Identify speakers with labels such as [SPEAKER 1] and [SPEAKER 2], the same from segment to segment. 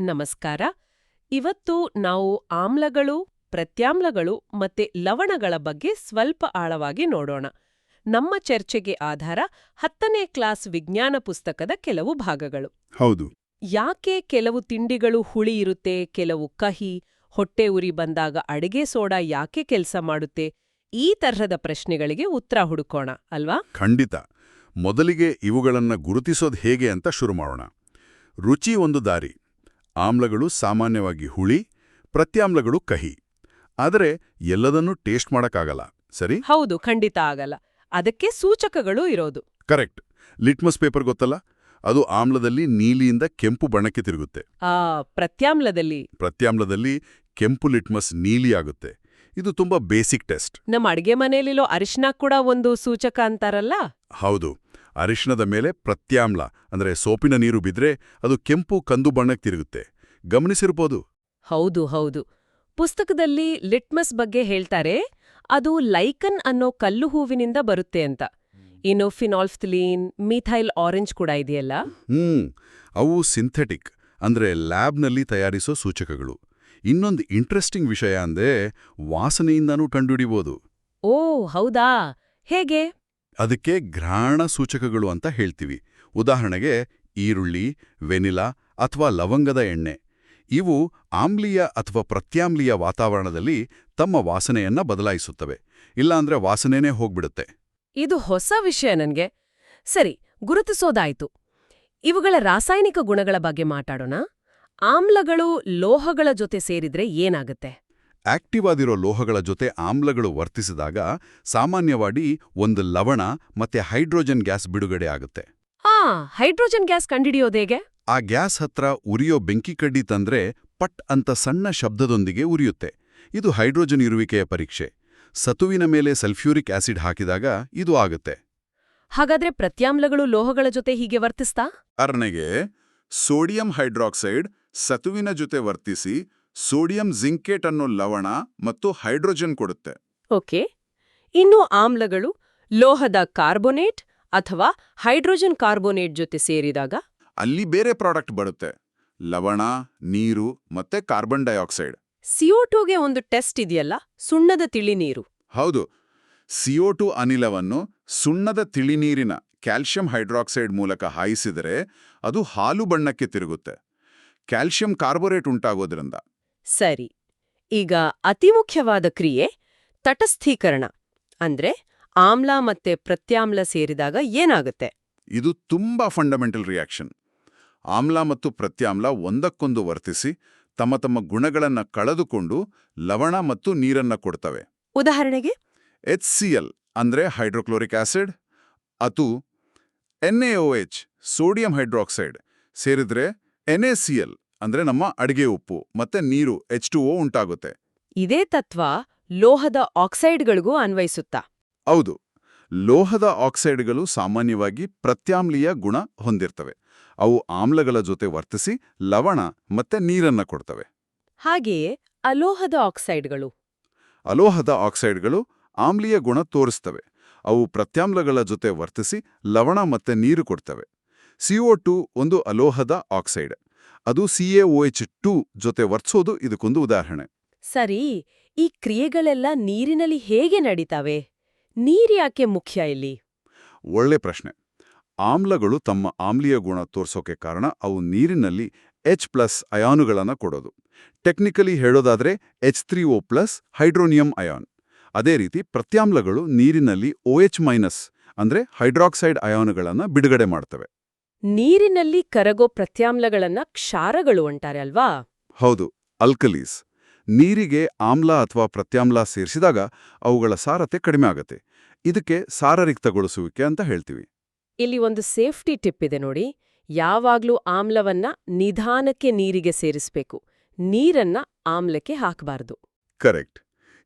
[SPEAKER 1] ನಮಸ್ಕಾರ. ಇವತ್ತು ನಾವು ಆಮ್ಲಗಳು ಪ್ರತ್ಯಾಮ್ಲಗಳು ಮತ್ತೆ ಲವಣಗಳ ಬಗ್ಗೆ ಸ್ವಲ್ಪ ಆಳವಾಗಿ ನೋಡೋಣ. ನಮ್ಮ ಚರ್ಚೆಗೆ ಆಧಾರ ಹತ್ತನೇ ಕ್ಲಾಸ್ ವಿಜ್ಞಾನ ಪುಸ್ತಕದ ಕೆಲವು ಭಾಗಗಳು.
[SPEAKER 2] ಹೌದು.
[SPEAKER 1] ಯಾಕೆ ಕೆಲವು ತಿಂಡಿಗಳು ಹುಳಿ ಇರುತ್ತೆ ಕೆಲವು ಕಹಿ ಹೊಟ್ಟೆ ಉರಿ ಬಂದಾಗ ಅಡಿಗೆ ಸೋಡಾ ಯಾಕೆ ಕೆಲಸ ಮಾಡುತ್ತೆ? ಈ ತರಹದ ಪ್ರಶ್ನೆಗಳಿಗೆ ಉತ್ತರ ಹುಡುಕೋಣ ಅಲ್ವಾ?
[SPEAKER 2] ಖಂಡಿತ. ಮೊದಲಿಗೆ ಇವುಗಳನ್ನ ಗುರುತಿಸೋದು ಹೇಗೆ ಅಂತ ಶುರು ಮಾಡೋಣ. ರುಚಿ ಒಂದು ದಾರಿ. ಆಮ್ಲಗಳು ಸಾಮಾನ್ಯವಾಗಿ ಹುಳಿ ಪ್ರತ್ಯಾಮ್ಲಗಳು ಕಹಿ. ಆದರೆ ಎಲ್ಲದನ್ನೂ ಟೇಸ್ಟ್ ಮಾಡಕ್ಕಾಗಲ್ಲ ಸರಿ?
[SPEAKER 1] ಹೌದು ಖಂಡಿತ ಆಗಲ್ಲ. ಅದಕ್ಕೆ ಸೂಚಕಗಳು ಇರೋದು.
[SPEAKER 2] ಕರೆಕ್ಟ್. ಲಿಟ್ಮಸ್ ಪೇಪರ್ ಗೊತ್ತಲ್ಲ? ಅದು ಆಮ್ಲದಲ್ಲಿ ನೀಲಿಯಿಂದ ಕೆಂಪು ಬಣ್ಣಕ್ಕೆ ತಿರುಗುತ್ತೆ.
[SPEAKER 1] ಆ ಪ್ರತ್ಯಾಮ್ಲದಲ್ಲಿ.
[SPEAKER 2] ಪ್ರತ್ಯಾಮ್ಲದಲ್ಲಿ ಕೆಂಪು ಲಿಟ್ಮಸ್ ನೀಲಿ ಆಗುತ್ತೆ. ಇದು ತುಂಬಾ ಬೇಸಿಕ್ ಟೆಸ್ಟ್.
[SPEAKER 1] ನಮ್ಮ ಅಡಿಗೆ ಮನೆಯಲ್ಲಿರೋ ಅರಿಶಿನ ಕೂಡ ಒಂದು ಸೂಚಕ ಅಂತಾರಲ್ಲ?
[SPEAKER 2] ಹೌದು. ಅರಿಶಿಣದ ಮೇಲೆ ಪ್ರತ್ಯಾಮ್ಲ ಅಂದ್ರೆ ಸೋಪಿನ ನೀರು ಬಿದ್ರೆ ಅದು ಕೆಂಪು ಕಂದು ಬಣ್ಣಕ್ಕೆ ತಿರುಗುತ್ತೆ. ಗಮನಿಸಿರ್ಬೋದು?
[SPEAKER 1] ಹೌದು ಹೌದು. ಪುಸ್ತಕದಲ್ಲಿ ಲಿಟ್ಮಸ್ ಬಗ್ಗೆ ಹೇಳ್ತಾರೆ ಅದು ಲೈಕನ್ ಅನ್ನೋ ಕಲ್ಲು ಹೂವಿನಿಂದ ಬರುತ್ತೆ ಅಂತ. ಇನ್ನು ಫಿನಾಲ್ಫ್ಥಲೀನ್ ಮೀಥೈಲ್ ಆರೆಂಜ್ ಕೂಡ ಇದೆಯಲ್ಲ?
[SPEAKER 2] ಹ್ಮ್ ಅವು ಸಿಂಥೆಟಿಕ್ ಅಂದ್ರೆ ಲ್ಯಾಬ್ನಲ್ಲಿ ತಯಾರಿಸೋ ಸೂಚಕಗಳು. ಇನ್ನೊಂದು ಇಂಟ್ರೆಸ್ಟಿಂಗ್ ವಿಷಯ ಅಂದ್ರೆ ವಾಸನೆಯಿಂದನೂ ಕಂಡುಹಿಡಿಬೋದು.
[SPEAKER 1] ಓ ಹೌದಾ? ಹೇಗೆ?
[SPEAKER 2] ಅದಕ್ಕೆ ಘ್ರಾಣ ಸೂಚಕಗಳು ಅಂತ ಹೇಳ್ತೀವಿ. ಉದಾಹರಣೆಗೆ ಈರುಳ್ಳಿ, ವೆನಿಲಾ ಅಥವಾ ಲವಂಗದ ಎಣ್ಣೆ. ಇವು ಆಮ್ಲೀಯ ಅಥವಾ ಪ್ರತ್ಯಾಮ್ಲೀಯ ವಾತಾವರಣದಲ್ಲಿ ತಮ್ಮ ವಾಸನೆಯನ್ನ ಬದಲಾಯಿಸುತ್ತವೆ. ಇಲ್ಲಾಂದ್ರೆ ವಾಸನೆನೇ ಹೋಗ್ಬಿಡುತ್ತೆ.
[SPEAKER 1] ಇದು ಹೊಸ ವಿಷಯ ನನಗೆ. ಸರಿ, ಗುರುತಿಸೋದಾಯ್ತು. ಇವುಗಳ ರಾಸಾಯನಿಕ ಗುಣಗಳ ಬಗ್ಗೆ ಮಾತಾಡೋಣ. ಆಮ್ಲಗಳು ಲೋಹಗಳ ಜೊತೆ ಸೇರಿದ್ರೆ ಏನಾಗುತ್ತೆ?
[SPEAKER 2] ಆಕ್ಟಿವ್ ಆಗಿರೋ ಲೋಹಗಳ ಜೊತೆ ಆಮ್ಲಗಳು ವರ್ತಿಸಿದಾಗ ಸಾಮಾನ್ಯವಾಗಿ ಒಂದು ಲವಣ ಮತ್ತೆ ಹೈಡ್ರೋಜನ್ ಗ್ಯಾಸ್ ಬಿಡುಗಡೆ ಆಗುತ್ತೆ.
[SPEAKER 1] ಆ ಹೈಡ್ರೋಜನ್ ಗ್ಯಾಸ್ ಕಂಡಿಡಿಯೋದೇಗೆ
[SPEAKER 2] ಆ ಗ್ಯಾಸ್ ಹತ್ರ ಉರಿಯೋ ಬೆಂಕಿ ಕಡ್ಡಿ ತಂದ್ರೆ ಪಟ್ ಅಂತ ಸಣ್ಣ ಶಬ್ದದೊಂದಿಗೆ ಉರಿಯುತ್ತೆ. ಇದು ಹೈಡ್ರೋಜನ್ ಇರುವಿಕೆಯ ಪರೀಕ್ಷೆ. ಸತುವಿನ ಮೇಲೆ ಸಲ್ಫ್ಯೂರಿಕ್ ಆಸಿಡ್ ಹಾಕಿದಾಗ ಇದು ಆಗುತ್ತೆ.
[SPEAKER 1] ಹಾಗಾದ್ರೆ ಪ್ರತ್ಯಾಮ್ಲಗಳು ಲೋಹಗಳ ಜೊತೆ ಹೀಗೆ ವರ್ತಿಸ್ತಾ?
[SPEAKER 2] ಅರ್ನೆಗೆ ಸೋಡಿಯಂ ಹೈಡ್ರಾಕ್ಸೈಡ್ ಸತುವಿನ ಜೊತೆ ವರ್ತಿಸಿ ಸೋಡಿಯಂ ಜಿಂಕೇಟ್ ಅನ್ನೋ ಲವಣ ಮತ್ತು ಹೈಡ್ರೋಜನ್ ಕೊಡುತ್ತೆ.
[SPEAKER 1] ಓಕೆ. ಇನ್ನು ಆಮ್ಲಗಳು ಲೋಹದ ಕಾರ್ಬೋನೇಟ್ ಅಥವಾ ಹೈಡ್ರೋಜನ್ ಕಾರ್ಬೋನೇಟ್ ಜೊತೆ ಸೇರಿದಾಗ?
[SPEAKER 2] ಅಲ್ಲಿ ಬೇರೆ ಪ್ರಾಡಕ್ಟ್ ಬರುತ್ತೆ. ಲವಣ ನೀರು ಮತ್ತೆ ಕಾರ್ಬನ್ ಡೈಆಕ್ಸೈಡ್.
[SPEAKER 1] ಸಿಒಟುಗೆ ಒಂದು ಟೆಸ್ಟ್ ಇದೆಯಲ್ಲ ಸುಣ್ಣದ ತಿಳಿನೀರು.
[SPEAKER 2] ಹೌದು. ಸಿಒ ಟು ಅನಿಲವನ್ನು ಸುಣ್ಣದ ತಿಳಿನೀರಿನ ಕ್ಯಾಲ್ಷಿಯಂ ಹೈಡ್ರಾಕ್ಸೈಡ್ ಮೂಲಕ ಹಾಯಿಸಿದರೆ ಅದು ಹಾಲು ಬಣ್ಣಕ್ಕೆ ತಿರುಗುತ್ತೆ. ಕ್ಯಾಲ್ಷಿಯಂ ಕಾರ್ಬೋರೇಟ್ ಉಂಟಾಗೋದ್ರಿಂದ.
[SPEAKER 1] ಸರಿ. ಈಗ ಅತಿ ಮುಖ್ಯವಾದ ಕ್ರಿಯೆ ತಟಸ್ಥೀಕರಣ. ಅಂದ್ರೆ ಆಮ್ಲ ಮತ್ತೆ ಪ್ರತ್ಯಾಮ್ಲ ಸೇರಿದಾಗ ಏನಾಗುತ್ತೆ?
[SPEAKER 2] ಇದು ತುಂಬಾ ಫಂಡಮೆಂಟಲ್ ರಿಯಾಕ್ಷನ್ ಆಮ್ಲ ಮತ್ತು ಪ್ರತ್ಯಾಮ್ಲ ಒಂದಕ್ಕೊಂದು ವರ್ತಿಸಿ ತಮ್ಮ ತಮ್ಮ ಗುಣಗಳನ್ನ ಕಳೆದುಕೊಂಡು ಲವಣ ಮತ್ತು ನೀರನ್ನ ಕೊಡ್ತವೆ.
[SPEAKER 1] ಉದಾಹರಣೆಗೆ?
[SPEAKER 2] ಎಚ್ ಸಿ ಎಲ್ ಅಂದ್ರೆ ಹೈಡ್ರೋಕ್ಲೋರಿಕ್ ಆಸಿಡ್ ಅತು ಎನ್ಎಒಎಚ್ ಸೋಡಿಯಂ ಹೈಡ್ರಾಕ್ಸೈಡ್ ಸೇರಿದ್ರೆ ಎನ್ಎಸಿಎಲ್ ಅಂದ್ರೆ ನಮ್ಮ ಅಡಿಗೆ ಉಪ್ಪು ಮತ್ತೆ ನೀರು ಎಚ್ ಟು ಉಂಟಾಗುತ್ತೆ.
[SPEAKER 1] ಇದೇ ತತ್ವ ಲೋಹದ ಆಕ್ಸೈಡ್ಗಳಿಗೂ ಅನ್ವಯಿಸುತ್ತಾ?
[SPEAKER 2] ಹೌದು. ಲೋಹದ ಆಕ್ಸೈಡ್ಗಳು ಸಾಮಾನ್ಯವಾಗಿ ಪ್ರತ್ಯಾಮ್ಲೀಯ ಗುಣ ಹೊಂದಿರ್ತವೆ. ಅವು ಆಮ್ಲಗಳ ಜೊತೆ ವರ್ತಿಸಿ ಲವಣ ಮತ್ತೆ ನೀರನ್ನ ಕೊಡ್ತವೆ.
[SPEAKER 1] ಹಾಗೆಯೇ ಅಲೋಹದ ಆಕ್ಸೈಡ್ಗಳು.
[SPEAKER 2] ಅಲೋಹದ ಆಕ್ಸೈಡ್ಗಳು ಆಮ್ಲೀಯ ಗುಣ ತೋರಿಸ್ತವೆ. ಅವು ಪ್ರತ್ಯಾಮ್ಲಗಳ ಜೊತೆ ವರ್ತಿಸಿ ಲವಣ ಮತ್ತೆ ನೀರು ಕೊಡ್ತವೆ. ಸಿಒ ಒಂದು ಅಲೋಹದ ಆಕ್ಸೈಡ್. ಅದು ಸಿಎಒಎಚ್ ಟು ಜೊತೆ ವರ್ಸೋದು ಇದಕ್ಕೊಂದು ಉದಾಹರಣೆ.
[SPEAKER 1] ಸರಿ ಈ ಕ್ರಿಯೆಗಳೆಲ್ಲ ನೀರಿನಲ್ಲಿ ಹೇಗೆ ನಡೀತಾವೆ? ನೀರ್ಯಾಕೆ ಮುಖ್ಯ ಇಲ್ಲಿ?
[SPEAKER 2] ಒಳ್ಳೆ ಪ್ರಶ್ನೆ. ಆಮ್ಲಗಳು ತಮ್ಮ ಆಮ್ಲೀಯ ಗುಣ ತೋರ್ಸೋಕೆ ಕಾರಣ ಅವು ನೀರಿನಲ್ಲಿ ಎಚ್ ಪ್ಲಸ್ ಅಯಾನುಗಳನ್ನು ಕೊಡೋದು. ಟೆಕ್ನಿಕಲಿ ಹೇಳೋದಾದ್ರೆ H three O plus hydronium ion ಅದೇ ರೀತಿ ಪ್ರತ್ಯಾಮ್ಲಗಳು ನೀರಿನಲ್ಲಿ ಒಎಚ್ ಮೈನಸ್ ಅಂದ್ರೆ ಹೈಡ್ರಾಕ್ಸೈಡ್ ಅಯಾನುಗಳನ್ನು ಬಿಡುಗಡೆ ಮಾಡ್ತವೆ.
[SPEAKER 1] ನೀರಿನಲ್ಲಿ ಕರಗೋ ಪ್ರತ್ಯಾಮ್ಲಗಳನ್ನ ಕ್ಷಾರಗಳು ಅಂತಾರೆ ಅಲ್ವಾ?
[SPEAKER 2] ಹೌದು ಅಲ್ಕಲೀಸ್. ನೀರಿಗೆ ಆಮ್ಲ ಅಥವಾ ಪ್ರತ್ಯಾಮ್ಲ ಸೇರಿಸಿದಾಗ ಅವುಗಳ ಸಾರತೆ ಕಡಿಮೆ ಆಗತ್ತೆ. ಇದಕ್ಕೆ ಸಾರರಿಕ್ತಗೊಳಿಸುವಿಕೆ ಅಂತ ಹೇಳ್ತೀವಿ.
[SPEAKER 1] ಇಲ್ಲಿ ಒಂದು ಸೇಫ್ಟಿ ಟಿಪ್ ಇದೆ ನೋಡಿ. ಯಾವಾಗ್ಲೂ ಆಮ್ಲವನ್ನ ನಿಧಾನಕ್ಕೆ ನೀರಿಗೆ ಸೇರಿಸ್ಬೇಕು. ನೀರನ್ನ ಆಮ್ಲಕ್ಕೆ ಹಾಕಬಾರ್ದು.
[SPEAKER 2] ಕರೆಕ್ಟ್.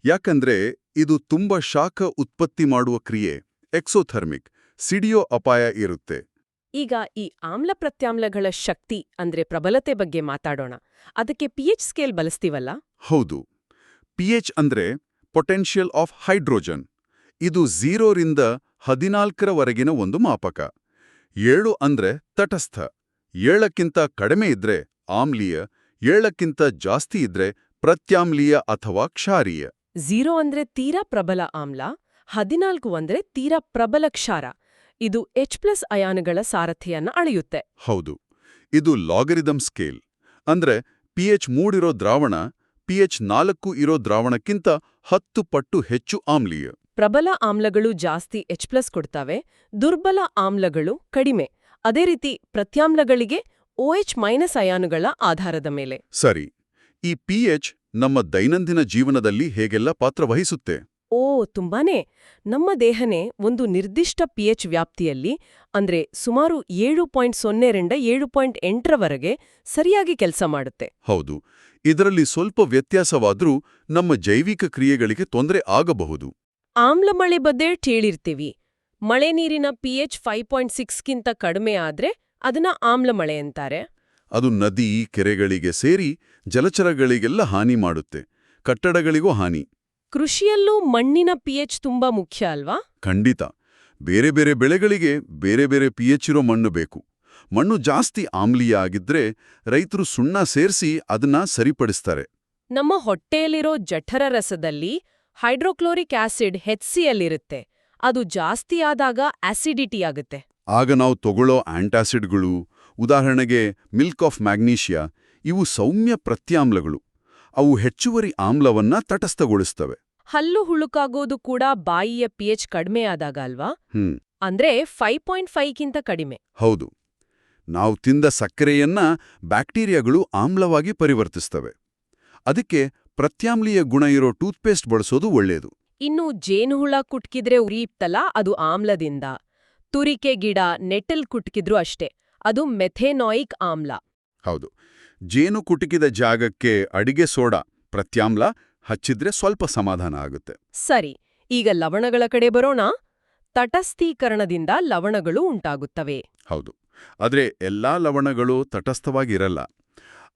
[SPEAKER 2] ಯಾಕಂದ್ರೆ ಇದು ತುಂಬಾ ಶಾಖ ಉತ್ಪತ್ತಿ ಮಾಡುವ ಕ್ರಿಯೆ ಎಕ್ಸೋಥರ್ಮಿಕ್ ಸಿಡಿಯೋ ಅಪಾಯ ಇರುತ್ತೆ.
[SPEAKER 1] ಈಗ ಈ ಆಮ್ಲ ಪ್ರತ್ಯಾಮ್ಲಗಳ ಶಕ್ತಿ ಅಂದ್ರೆ ಪ್ರಬಲತೆ ಬಗ್ಗೆ ಮಾತಾಡೋಣ. ಅದಕ್ಕೆ ಪಿಎಚ್ ಸ್ಕೇಲ್ ಬಳಸ್ತೀವಲ್ಲ?
[SPEAKER 2] ಹೌದು. ಪಿಎಚ್ ಅಂದ್ರೆ ಪೊಟೆನ್ಷಿಯಲ್ ಆಫ್ ಹೈಡ್ರೋಜನ್. ಇದು ಝೀರೋರಿಂದ ಹದಿನಾಲ್ಕರವರೆಗಿನ ಒಂದು ಮಾಪಕ. ಏಳು ಅಂದ್ರೆ ತಟಸ್ಥ. ಏಳಕ್ಕಿಂತ ಕಡಿಮೆ ಇದ್ರೆ ಆಮ್ಲೀಯ ಏಳಕ್ಕಿಂತ ಜಾಸ್ತಿ ಇದ್ರೆ ಪ್ರತ್ಯಾಮ್ಲೀಯ ಅಥವಾ ಕ್ಷಾರೀಯ.
[SPEAKER 1] ಝೀರೋ ಅಂದ್ರೆ ತೀರಾ ಪ್ರಬಲ ಆಮ್ಲ ಹದಿನಾಲ್ಕು ಅಂದ್ರೆ ತೀರಾ ಪ್ರಬಲ ಕ್ಷಾರ. ಇದು ಎಚ್ ಪ್ಲಸ್ ಅಯಾನುಗಳ ಸಾರಥಿಯನ್ನ ಅಳೆಯುತ್ತೆ.
[SPEAKER 2] ಹೌದು. ಇದು ಲಾಗರಿದಮ್ ಸ್ಕೇಲ್ ಅಂದ್ರೆ ಪಿಎಚ್ ಮೂಡಿರೋ ದ್ರಾವಣ ಪಿಎಚ್ ನಾಲ್ಕು ಇರೋ ದ್ರಾವಣಕ್ಕಿಂತ ಹತ್ತು ಪಟ್ಟು ಹೆಚ್ಚು ಆಮ್ಲೀಯ.
[SPEAKER 1] ಪ್ರಬಲ ಆಮ್ಲಗಳು ಜಾಸ್ತಿ ಎಚ್ ಪ್ಲಸ್ ಕೊಡ್ತವೆ ದುರ್ಬಲ ಆಮ್ಲಗಳು ಕಡಿಮೆ. ಅದೇ ರೀತಿ ಪ್ರತ್ಯಾಮ್ಲಗಳಿಗೆ ಓಎಚ್ ಮೈನಸ್ ಅಯಾನುಗಳ ಆಧಾರದ ಮೇಲೆ.
[SPEAKER 2] ಸರಿ. ಈ ಪಿಎಚ್ ನಮ್ಮ ದೈನಂದಿನ ಜೀವನದಲ್ಲಿ ಹೇಗೆಲ್ಲ ಪಾತ್ರ ವಹಿಸುತ್ತೆ?
[SPEAKER 1] ಓ ತುಂಬಾನೇ. ನಮ್ಮ ದೇಹನೇ ಒಂದು ನಿರ್ದಿಷ್ಟ ಪಿಎಚ್ ವ್ಯಾಪ್ತಿಯಲ್ಲಿ ಅಂದ್ರೆ ಸುಮಾರು ಏಳು ಪಾಯಿಂಟ್ ಸೊನ್ನೆರಿಂದ ಏಳು ಪಾಯಿಂಟ್ ಎಂಟರವರೆಗೆ ಸರಿಯಾಗಿ ಕೆಲಸ ಮಾಡುತ್ತೆ.
[SPEAKER 2] ಹೌದು. ಇದರಲ್ಲಿ ಸ್ವಲ್ಪ ವ್ಯತ್ಯಾಸವಾದ್ರೂ ನಮ್ಮ ಜೈವಿಕ ಕ್ರಿಯೆಗಳಿಗೆ ತೊಂದರೆ ಆಗಬಹುದು.
[SPEAKER 1] ಆಮ್ಲ ಮಳೆ ಬದ್ದೆ ಕೇಳಿರ್ತೀವಿ. ಮಳೆ ನೀರಿನ ಪಿಎಚ್ ಫೈವ್ ಪಾಯಿಂಟ್ ಸಿಕ್ಸ್ಗಿಂತ ಕಡಿಮೆ ಆದ್ರೆ ಅದನ್ನ ಆಮ್ಲ ಮಳೆ ಅಂತಾರೆ.
[SPEAKER 2] ಅದು ನದಿ ಕೆರೆಗಳಿಗೆ ಸೇರಿ ಜಲಚರಗಳಿಗೆಲ್ಲ ಹಾನಿ ಮಾಡುತ್ತೆ. ಕಟ್ಟಡಗಳಿಗೂ ಹಾನಿ.
[SPEAKER 1] ಕೃಷಿಯಲ್ಲೂ ಮಣ್ಣಿನ ಪಿಎಚ್ ತುಂಬಾ ಮುಖ್ಯ ಅಲ್ವಾ?
[SPEAKER 2] ಖಂಡಿತ. ಬೇರೆ ಬೇರೆ ಬೆಳೆಗಳಿಗೆ ಬೇರೆ ಬೇರೆ ಪಿಎಚ್ ಇರೋ ಮಣ್ಣು ಬೇಕು. ಮಣ್ಣು ಜಾಸ್ತಿ ಆಮ್ಲೀಯ ಆಗಿದ್ರೆ ರೈತರು ಸುಣ್ಣ ಸೇರಿಸಿ ಅದನ್ನ ಸರಿಪಡಿಸ್ತಾರೆ.
[SPEAKER 1] ನಮ್ಮ ಹೊಟ್ಟೆಯಲ್ಲಿರೋ ಜಠರ ರಸದಲ್ಲಿ ಹೈಡ್ರೋಕ್ಲೋರಿಕ್ ಆಸಿಡ್ ಹೆಚ್ಸಿಯಲ್ಲಿರುತ್ತೆ. ಅದು ಜಾಸ್ತಿ ಆದಾಗ ಆಸಿಡಿಟಿ ಆಗುತ್ತೆ.
[SPEAKER 2] ಆಗ ನಾವು ತಗೊಳ್ಳೋ ಆಂಟಾಸಿಡ್ಗಳು ಉದಾಹರಣೆಗೆ ಮಿಲ್ಕ್ ಆಫ್ ಮ್ಯಾಗ್ನೀಷಿಯಾ ಇವು ಸೌಮ್ಯ ಪ್ರತ್ಯಾಮ್ಲಗಳು. ಅವು ಹೆಚ್ಚುವರಿ ಆಮ್ಲವನ್ನ ತಟಸ್ಥಗೊಳಿಸ್ತವೆ.
[SPEAKER 1] ಹಲ್ಲು ಹುಳುಕಾಗೋದು ಕೂಡ ಬಾಯಿಯ ಪಿಎಚ್ ಕಡಿಮೆ ಆದಾಗ ಅಲ್ವಾ?
[SPEAKER 2] ಹ್ಮ್.
[SPEAKER 1] ಅಂದ್ರೆ ಫೈವ್ ಪಾಯಿಂಟ್ ಫೈವ್ಗಿಂತ ಕಡಿಮೆ.
[SPEAKER 2] ಹೌದು. ನಾವು ತಿಂದ ಸಕ್ಕರೆಯನ್ನ ಬ್ಯಾಕ್ಟೀರಿಯಾಗಳು ಆಮ್ಲವಾಗಿ ಪರಿವರ್ತಿಸ್ತವೆ. ಅದಕ್ಕೆ ಪ್ರತ್ಯಾಮ್ಲೀಯ ಗುಣ ಇರೋ ಟೂತ್ಪೇಸ್ಟ್ ಬಳಸೋದು ಒಳ್ಳೆಯದು
[SPEAKER 1] ಇನ್ನು ಜೇನುಹುಳ ಕುಟ್ಕಿದ್ರೆ ಉರಿಯುತ್ತಲ್ಲ ಅದು ಆಮ್ಲದಿಂದ. ತುರಿಕೆ ಗಿಡ ನೆಟ್ಟಲ್ ಕುಟ್ಕಿದ್ರೂ ಅಷ್ಟೇ. ಅದು ಮೆಥೆನಾಯಿಕ್ ಆಮ್ಲ.
[SPEAKER 2] ಹೌದು. ಜೇನು ಕುಟುಕಿದ ಜಾಗಕ್ಕೆ ಅಡಿಗೆ ಸೋಡಾ ಪ್ರತ್ಯಾಮ್ಲ ಹಚ್ಚಿದ್ರೆ ಸ್ವಲ್ಪ ಸಮಾಧಾನ ಆಗುತ್ತೆ.
[SPEAKER 1] ಸರಿ ಈಗ ಲವಣಗಳ ಕಡೆ ಬರೋಣ. ತಟಸ್ಥೀಕರಣದಿಂದ ಲವಣಗಳು ಉಂಟಾಗುತ್ತವೆ.
[SPEAKER 2] ಹೌದು ಆದರೆ ಎಲ್ಲಾ ಲವಣಗಳು ತಟಸ್ಥವಾಗಿರಲ್ಲ.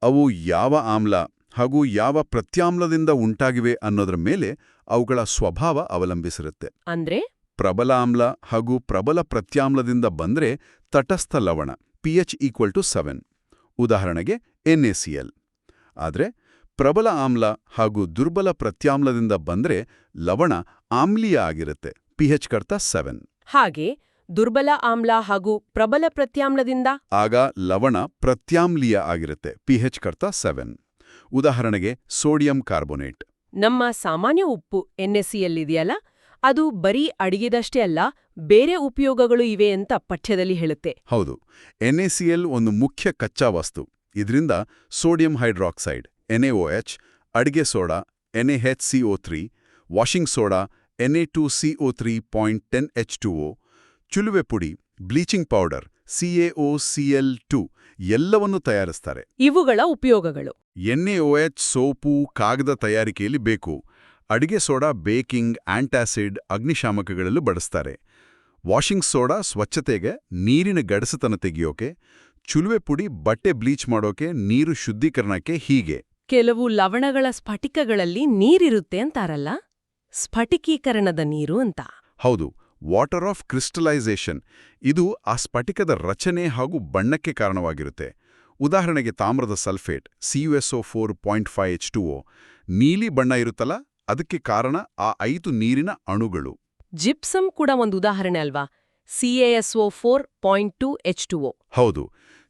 [SPEAKER 2] ಅವು ಯಾವ ಆಮ್ಲ ಹಾಗೂ ಯಾವ ಪ್ರತ್ಯಾಮ್ಲದಿಂದ ಉಂಟಾಗಿವೆ ಅನ್ನೋದ್ರ ಮೇಲೆ ಅವುಗಳ ಸ್ವಭಾವ ಅವಲಂಬಿಸಿರುತ್ತೆ.
[SPEAKER 1] ಅಂದ್ರೆ?
[SPEAKER 2] ಪ್ರಬಲ ಆಮ್ಲ ಹಾಗೂ ಪ್ರಬಲ ಪ್ರತ್ಯಾಮ್ಲದಿಂದ ಬಂದ್ರೆ ತಟಸ್ಥ ಲವಣ ಪಿಎಚ್ ಈಕ್ವಲ್ ಟು ಸೆವೆನ್. ಉದಾಹರಣೆಗೆ ಎನ್ಎಸಿಎಲ್. ಆದರೆ ಪ್ರಬಲ ಆಮ್ಲ ಹಾಗೂ ದುರ್ಬಲ ಪ್ರತ್ಯಾಮ್ಲದಿಂದ ಬಂದ್ರೆ ಲವಣ ಆಮ್ಲೀಯ ಆಗಿರುತ್ತೆ ಪಿಹೆಚ್ ಕರ್ತ ಸೆವೆನ್.
[SPEAKER 1] ಹಾಗೆ ದುರ್ಬಲ ಆಮ್ಲ ಹಾಗೂ ಪ್ರಬಲ ಪ್ರತ್ಯಾಮ್ಲದಿಂದ?
[SPEAKER 2] ಆಗ ಲವಣ ಪ್ರತ್ಯಾಮ್ಲೀಯ ಆಗಿರುತ್ತೆ ಪಿಹೆಚ್ ಕರ್ತ ಸೆವೆನ್. ಉದಾಹರಣೆಗೆ ಸೋಡಿಯಂ ಕಾರ್ಬೋನೇಟ್.
[SPEAKER 1] ನಮ್ಮ ಸಾಮಾನ್ಯ ಉಪ್ಪು ಎನ್ಎಸ್ಸಿಯಲ್ಲಿದೆಯಲ್ಲ ಅದು ಬರೀ ಅಡಿಗೆದಷ್ಟೇ ಅಲ್ಲ ಬೇರೆ ಉಪಯೋಗಗಳು ಇವೆ ಅಂತ ಪಠ್ಯದಲ್ಲಿ ಹೇಳುತ್ತೆ.
[SPEAKER 2] ಹೌದು ಎನ್ಎಸಿಎಲ್ ಒಂದು ಮುಖ್ಯ ಕಚ್ಚಾ ವಸ್ತು. ಇದರಿಂದ sodium hydroxide N A O H ಅಡಿಗೆ soda N A H C O three washing soda N A two C O three point ten H two O ಚುಲುವೆ ಪುಡಿ bleaching powder C A O C L two ಎಲ್ಲವನ್ನೂ ತಯಾರಿಸ್ತಾರೆ.
[SPEAKER 1] ಇವುಗಳ ಉಪಯೋಗಗಳು.
[SPEAKER 2] ಎನ್ಎಒಎಚ್ soap ಕಾಗದ ತಯಾರಿಕೆಯಲ್ಲಿ ಬೇಕು. ಅಡಿಗೆ ಸೋಡಾ ಬೇಕಿಂಗ್ ಆಂಟಾಸಿಡ್ ಅಗ್ನಿಶಾಮಕಗಳಲ್ಲೂ ಬಳಸ್ತಾರೆ ವಾಷಿಂಗ್ ಸೋಡಾ ಸ್ವಚ್ಛತೆಗೆ ನೀರಿನ ಗಡಸುತನ ತೆಗೆಯೋಕೆ ಚುಲುವೆ ಪುಡಿ ಬಟ್ಟೆ ಬ್ಲೀಚ್ ಮಾಡೋಕೆ ನೀರು ಶುದ್ಧೀಕರಣಕ್ಕೆ ಹೀಗೆ.
[SPEAKER 1] ಕೆಲವು ಲವಣಗಳ ಸ್ಫಟಿಕಗಳಲ್ಲಿ ನೀರಿರುತ್ತೆ ಅಂತಾರಲ್ಲ? ಸ್ಫಟಿಕೀಕರಣದ ನೀರು ಅಂತ.
[SPEAKER 2] ಹೌದು ವಾಟರ್ ಆಫ್ ಕ್ರಿಸ್ಟಲೈಸೇಷನ್. ಇದು ಆ ಸ್ಫಟಿಕದ ರಚನೆ ಹಾಗೂ ಬಣ್ಣಕ್ಕೆ ಕಾರಣವಾಗಿರುತ್ತೆ. ಉದಾಹರಣೆಗೆ ತಾಮ್ರದ sulphate C U S O four point five H two ನೀಲಿ ಬಣ್ಣ ಇರುತ್ತಲ್ಲ ಅದಕ್ಕೆ ಕಾರಣ ಆ ಐದು ನೀರಿನ ಅಣುಗಳು.
[SPEAKER 1] ಜಿಪ್ಸಮ್ ಕೂಡ ಒಂದು ಉದಾಹರಣೆ ಅಲ್ವಾ? C A S O four point two H two
[SPEAKER 2] ಹೌದು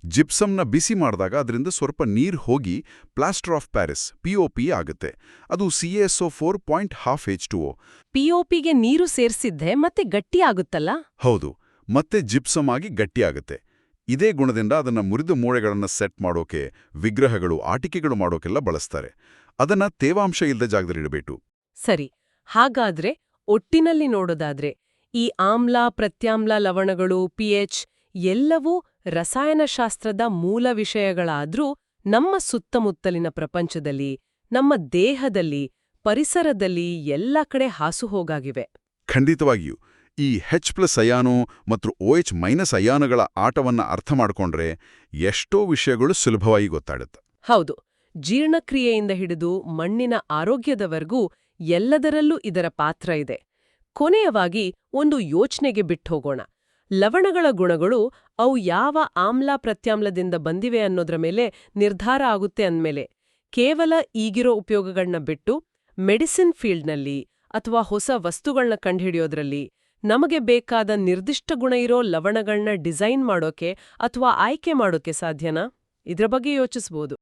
[SPEAKER 2] ಜಿಪ್ಸಮ್ನ ಬಿಸಿ ಮಾಡಿದಾಗ ಅದರಿಂದ ಸ್ವಲ್ಪ ನೀರು ಹೋಗಿ ಪ್ಲಾಸ್ಟರ್ ಆಫ್ ಪ್ಯಾರಿಸ್ ಪಿಒಪಿ ಆಗುತ್ತೆ. ಅದು C S O four point half H two
[SPEAKER 1] ಪಿಒಪಿಗೆ ನೀರು ಸೇರಿಸಿದ್ದೆ ಮತ್ತೆ ಗಟ್ಟಿ ಆಗುತ್ತಲ್ಲ?
[SPEAKER 2] ಹೌದು ಮತ್ತೆ ಜಿಪ್ಸಮ್ ಆಗಿ ಗಟ್ಟಿಯಾಗುತ್ತೆ ಇದೇ ಗುಣದಿಂದ ಅದನ್ನ ಮುರಿದ ಮೂಳೆಗಳನ್ನು ಸೆಟ್ ಮಾಡೋಕೆ ವಿಗ್ರಹಗಳು ಆಟಿಕೆಗಳು ಮಾಡೋಕೆಲ್ಲ ಬಳಸ್ತಾರೆ. ಅದನ್ನ ತೇವಾಂಶ ಇಲ್ಲದ ಜಾಗದಲ್ಲಿ ಇಡಬೇಕು.
[SPEAKER 1] ಸರಿ ಹಾಗಾದ್ರೆ ಒಟ್ಟಿನಲ್ಲಿ ನೋಡೋದಾದ್ರೆ ಈ ಆಮ್ಲ ಪ್ರತ್ಯಾಮ್ಲ ಲವಣಗಳು ಪಿಎಚ್ ಎಲ್ಲವೂ ರಸಾಯನಶಾಸ್ತ್ರದ ಮೂಲ ವಿಷಯಗಳಾದ್ರೂ ನಮ್ಮ ಸುತ್ತಮುತ್ತಲಿನ ಪ್ರಪಂಚದಲ್ಲಿ ನಮ್ಮ ದೇಹದಲ್ಲಿ ಪರಿಸರದಲ್ಲಿ ಎಲ್ಲ ಕಡೆ ಹಾಸುಹೋಗಾಗಿವೆ
[SPEAKER 2] ಖಂಡಿತವಾಗಿಯೂ ಈ ಹೆಚ್ ಪ್ಲಸ್ ಅಯಾನು ಮತ್ತು ಓಎಚ್ ಮೈನಸ್ ಅಯಾನುಗಳ ಆಟವನ್ನ ಅರ್ಥ ಮಾಡಿಕೊಂಡ್ರೆ ಎಷ್ಟೋ ವಿಷಯಗಳು ಸುಲಭವಾಗಿ ಗೊತ್ತಾಡುತ್ತೆ.
[SPEAKER 1] ಹೌದು ಜೀರ್ಣಕ್ರಿಯೆಯಿಂದ ಹಿಡಿದು ಮಣ್ಣಿನ ಆರೋಗ್ಯದವರೆಗೂ ಎಲ್ಲದರಲ್ಲೂ ಇದರ ಪಾತ್ರ ಇದೆ. ಕೊನೆಯವಾಗಿ ಒಂದು ಯೋಚನೆಗೆ ಬಿಟ್ಟೋಗೋಣ ಲವಣಗಳ ಗುಣಗಳು ಅವು ಯಾವ ಆಮ್ಲ ಪ್ರತ್ಯಾಮ್ಲದಿಂದ ಬಂದಿವೆ ಅನ್ನೋದ್ರ ಮೇಲೆ ನಿರ್ಧಾರ ಆಗುತ್ತೆ ಅಂದ್ಮೇಲೆ ಕೇವಲ ಈಗಿರೋ ಉಪಯೋಗಗಳನ್ನ ಬಿಟ್ಟು ಮೆಡಿಸಿನ್ ಫೀಲ್ಡ್ನಲ್ಲಿ ಅಥವಾ ಹೊಸ ವಸ್ತುಗಳನ್ನ ಕಂಡುಹಿಡಿಯೋದ್ರಲ್ಲಿ ನಮಗೆ ಬೇಕಾದ ನಿರ್ದಿಷ್ಟ ಗುಣ ಇರೋ ಲವಣಗಳನ್ನ ಡಿಸೈನ್ ಮಾಡೋಕೆ ಅಥವಾ ಆಯ್ಕೆ ಮಾಡೋಕೆ ಸಾಧ್ಯನಾ? ಇದ್ರ ಬಗ್ಗೆ ಯೋಚಿಸ್ಬೋದು.